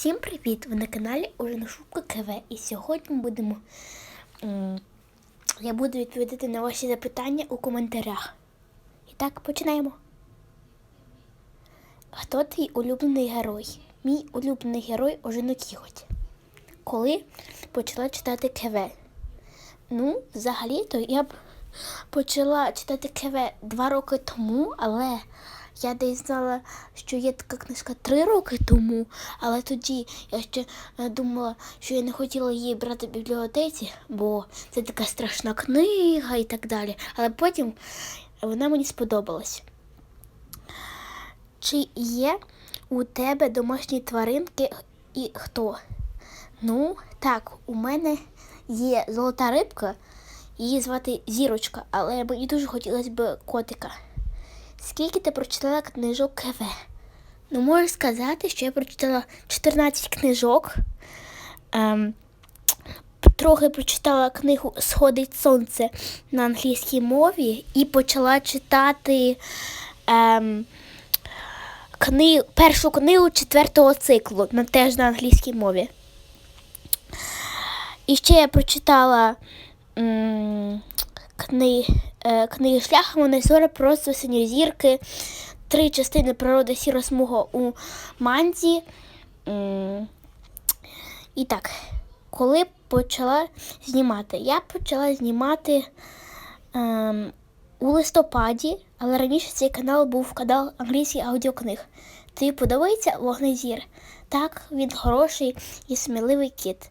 Всім привіт! Ви на каналі Ужиношубка КВ. І сьогодні будемо. Я буду відповідати на ваші запитання у коментарях. І так, починаємо. Хто твій улюблений герой? Мій улюблений герой Ожино Кіхоть. Коли почала читати КВ? Ну, взагалі-то я б почала читати КВ два роки тому, але я десь знала, що є така книжка три роки тому, але тоді я ще е, думала, що я не хотіла її брати в бібліотеці, бо це така страшна книга і так далі. Але потім вона мені сподобалась. Чи є у тебе домашні тваринки і хто? Ну, так, у мене є золота рибка, її звати Зірочка, але мені дуже хотілося б котика. Скільки ти прочитала книжок КВ? Ну, можу сказати, що я прочитала 14 книжок. Ем, трохи прочитала книгу Сходить сонце на англійській мові і почала читати ем, кни... першу книгу четвертого циклу, на теж на англійській мові. І ще я прочитала м, кни, е, книги Шляхом Монесора, просто синьозірки, три частини природи сіросмуго у манзі. І так, коли почала знімати? Я почала знімати ем, у листопаді, але раніше цей канал був канал англійських аудіокниг. Тобі подобається вогнезір? Так, він хороший і сміливий кіт.